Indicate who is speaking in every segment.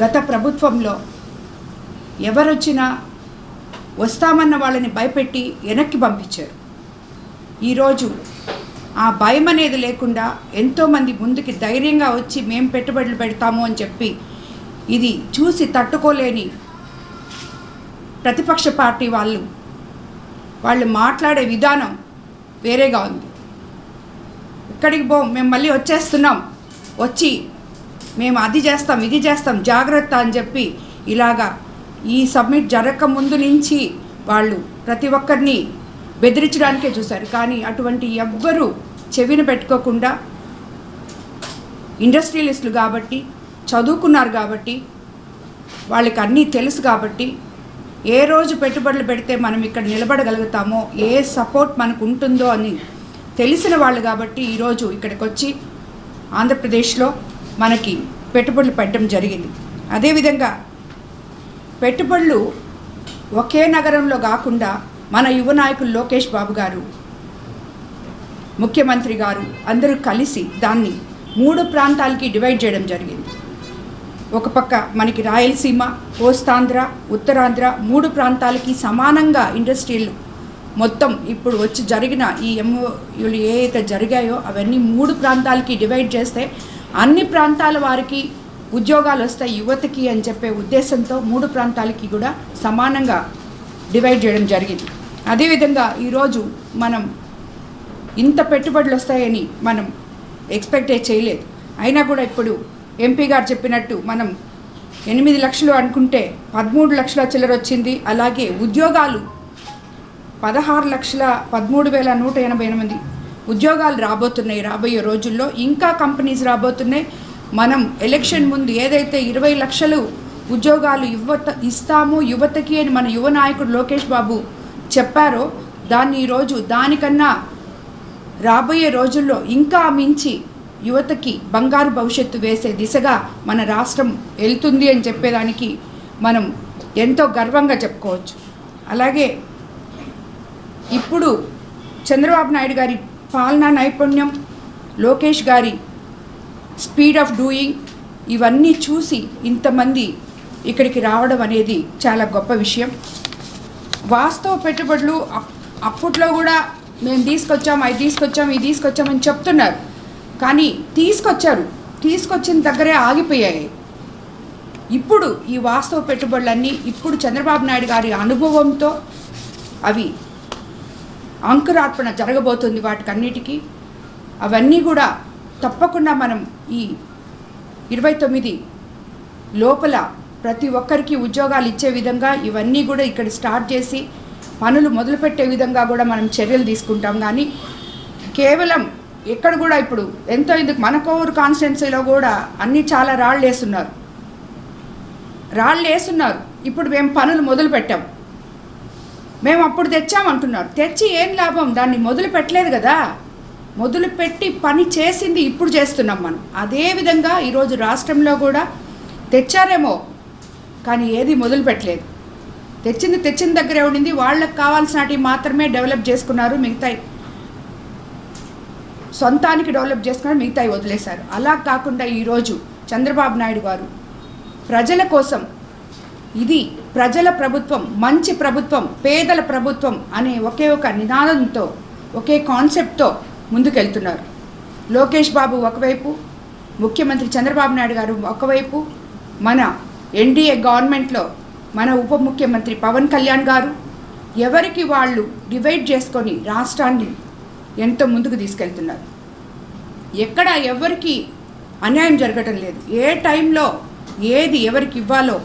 Speaker 1: గత ప్రభుత్వంలో ఎవరొచ్చినా వస్తామన్న వాళ్ళని భయపెట్టి వెనక్కి పంపించారు. ఈరోజు ఆ భయం అనేది లేకుండా ఎంతోమంది ముందుకి ధైర్యంగా వచ్చి మేము పెట్టుబడులు పెడతాము అని చెప్పి ఇది చూసి తట్టుకోలేని ప్రతిపక్ష పార్టీ వాళ్ళు వాళ్ళు మాట్లాడే విధానం వేరేగా ఉంది. ఇక్కడికి పో మేము మళ్ళీ వచ్చేస్తున్నాం. వచ్చి మేము అది చేస్తాం ఇది చేస్తాం జాగ్రత్త అని చెప్పి ఇలాగా ఈ సబ్మిట్ జరగక ముందు నుంచి వాళ్ళు ప్రతి ఒక్కరిని బెదిరించడానికే చూశారు. కానీ అటువంటి ఎవ్వరూ చెవిన పెట్టుకోకుండా ఇండస్ట్రియలిస్టులు కాబట్టి చదువుకున్నారు కాబట్టి వాళ్ళకి అన్నీ తెలుసు కాబట్టి ఏ రోజు పెట్టుబడులు పెడితే మనం ఇక్కడ నిలబడగలుగుతామో ఏ సపోర్ట్ మనకు ఉంటుందో అని తెలిసిన వాళ్ళు కాబట్టి ఈరోజు ఇక్కడికి వచ్చి ఆంధ్రప్రదేశ్లో మనకి పెట్టుబడులు పెట్టడం జరిగింది. అదేవిధంగా పెట్టుబడులు ఒకే నగరంలో కాకుండా మన యువ నాయకులు లోకేష్ బాబు గారు ముఖ్యమంత్రి గారు అందరూ కలిసి దాన్ని మూడు ప్రాంతాలకి డివైడ్ చేయడం జరిగింది. ఒక పక్క మనకి రాయలసీమ కోస్తాంధ్ర ఉత్తరాంధ్ర మూడు ప్రాంతాలకి సమానంగా ఇండస్ట్రీలు మొత్తం ఇప్పుడు వచ్చి జరిగిన ఈ ఎంఓయూలు ఏ అయితే జరిగాయో అవన్నీ మూడు ప్రాంతాలకి డివైడ్ చేస్తే అన్ని ప్రాంతాల వారికి ఉద్యోగాలు వస్తాయి యువతకి అని చెప్పే ఉద్దేశంతో మూడు ప్రాంతాలకి కూడా సమానంగా డివైడ్ చేయడం జరిగింది. అదేవిధంగా ఈరోజు మనం ఇంత పెట్టుబడులు వస్తాయని మనం ఎక్స్పెక్టే చేయలేదు. అయినా కూడా ఇప్పుడు ఎంపీ గారు చెప్పినట్టు మనం ఎనిమిది లక్షలు అనుకుంటే పదమూడు లక్షల చిల్లర వచ్చింది. అలాగే ఉద్యోగాలు పదహారు లక్షల పదమూడు వేల నూట ఎనభై ఎనిమిది ఉద్యోగాలు రాబోతున్నాయి రాబోయే రోజుల్లో ఇంకా కంపెనీస్ రాబోతున్నాయి. మనం ఎలక్షన్ ముందు ఏదైతే ఇరవై లక్షలు ఉద్యోగాలు యువత ఇస్తామో యువతకి అని మన యువ నాయకుడు లోకేష్ బాబు చెప్పారో దాన్ని ఈరోజు దానికన్నా రాబోయే రోజుల్లో ఇంకా మించి యువతకి బంగారు భవిష్యత్తు వేసే దిశగా మన రాష్ట్రం వెళ్తుంది అని చెప్పేదానికి మనం ఎంతో గర్వంగా చెప్పుకోవచ్చు. అలాగే ఇప్పుడు చంద్రబాబు నాయుడు గారి పాలనా నైపుణ్యం లోకేష్ గారి స్పీడ్ ఆఫ్ డూయింగ్ ఇవన్నీ చూసి ఇంతమంది ఇక్కడికి రావడం అనేది చాలా గొప్ప విషయం. వాస్తవ పెట్టుబడులు అప్పట్లో కూడా మేము తీసుకొచ్చాం అవి తీసుకొచ్చాం ఇది తీసుకొచ్చామని చెప్తున్నారు. కానీ తీసుకొచ్చారు. తీసుకొచ్చిన దగ్గరే ఆగిపోయాయి. ఇప్పుడు ఈ వాస్తవ పెట్టుబడులన్నీ ఇప్పుడు చంద్రబాబు నాయుడు గారి అనుభవంతో అవి అంకురార్పణ జరగబోతుంది వాటికన్నిటికీ. అవన్నీ కూడా తప్పకుండా మనం ఈ ఇరవై తొమ్మిది లోపల ప్రతి ఒక్కరికి ఉద్యోగాలు ఇచ్చే విధంగా ఇవన్నీ కూడా ఇక్కడ స్టార్ట్ చేసి పనులు మొదలుపెట్టే విధంగా కూడా మనం చర్యలు తీసుకుంటాం. కానీ కేవలం ఎక్కడ కూడా ఇప్పుడు ఎంతో ఎందుకు మన కోవూరు కాన్స్టిట్యున్సీలో కూడా అన్నీ చాలా రాళ్ళు వేస్తున్నారు. రాళ్ళు వేస్తున్నారు. ఇప్పుడు మేము పనులు మొదలు పెట్టాం మేము అప్పుడు తెచ్చామంటున్నారు. తెచ్చి ఏం లాభం? దాన్ని మొదలు పెట్టలేదు కదా. మొదలు పెట్టి పని చేసింది ఇప్పుడు చేస్తున్నాం మనం. అదేవిధంగా ఈరోజు రాష్ట్రంలో కూడా తెచ్చారేమో కానీ ఏది మొదలు పెట్టలేదు. తెచ్చింది తెచ్చిన దగ్గరే ఉండింది. వాళ్ళకి కావాల్సినటివి మాత్రమే డెవలప్ చేసుకున్నారు మిగతాయి సొంతానికి డెవలప్ చేసుకున్నారు మిగతాయి వదిలేశారు. అలా కాకుండా ఈరోజు చంద్రబాబు నాయుడు గారు ప్రజల కోసం ఇది ప్రజల ప్రభుత్వం మంచి ప్రభుత్వం పేదల ప్రభుత్వం అనే ఒకే ఒక నినాదంతో ఒకే కాన్సెప్ట్తో ముందుకెళ్తున్నారు. లోకేష్ బాబు ఒకవైపు ముఖ్యమంత్రి చంద్రబాబు నాయుడు గారు ఒకవైపు మన ఎన్డీఏ గవర్నమెంట్లో మన ఉప ముఖ్యమంత్రి పవన్ కళ్యాణ్ గారు ఎవరికి వాళ్ళు డివైడ్ చేసుకొని రాష్ట్రాన్ని ఎంతో ముందుకు తీసుకెళ్తున్నారు. ఎక్కడ ఎవరికి అన్యాయం జరగటం లేదు. ఏ టైంలో ఏది ఎవరికి ఇవ్వాలో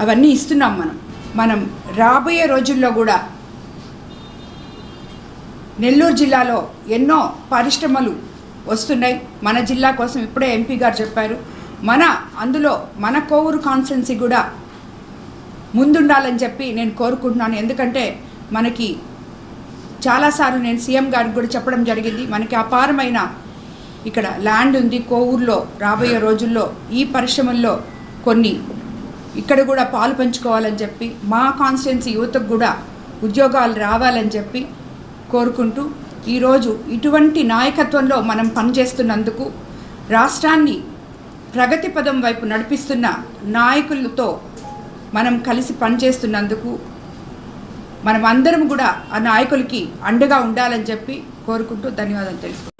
Speaker 1: అవన్నీ ఇస్తున్నాం మనం. మనం రాబోయే రోజుల్లో కూడా నెల్లూరు జిల్లాలో ఎన్నో పరిశ్రమలు వస్తున్నాయి. మన జిల్లా కోసం ఇప్పుడే ఎంపీ గారు చెప్పారు. మన అందులో మన కోవూరు కాన్స్టెన్సీ కూడా ముందుండాలని చెప్పి నేను కోరుకుంటున్నాను. ఎందుకంటే మనకి చాలాసార్లు నేను సీఎం గారికి కూడా చెప్పడం జరిగింది. మనకి అపారమైన ఇక్కడ ల్యాండ్ ఉంది కోవూరులో రాబోయే రోజుల్లో. ఈ పరిశ్రమల్లో కొన్ని ఇక్కడ కూడా పాలు పంచుకోవాలని చెప్పి మా కాన్స్టిట్యున్సీ యువతకు కూడా ఉద్యోగాలు రావాలని చెప్పి కోరుకుంటూ ఈరోజు ఇటువంటి నాయకత్వంలో మనం పనిచేస్తున్నందుకు రాష్ట్రాన్ని ప్రగతి పదం వైపు నడిపిస్తున్న నాయకులతో మనం కలిసి పనిచేస్తున్నందుకు మనం అందరం కూడా ఆ నాయకులకి అండగా ఉండాలని చెప్పి కోరుకుంటూ ధన్యవాదాలు తెలుసుకుంటాం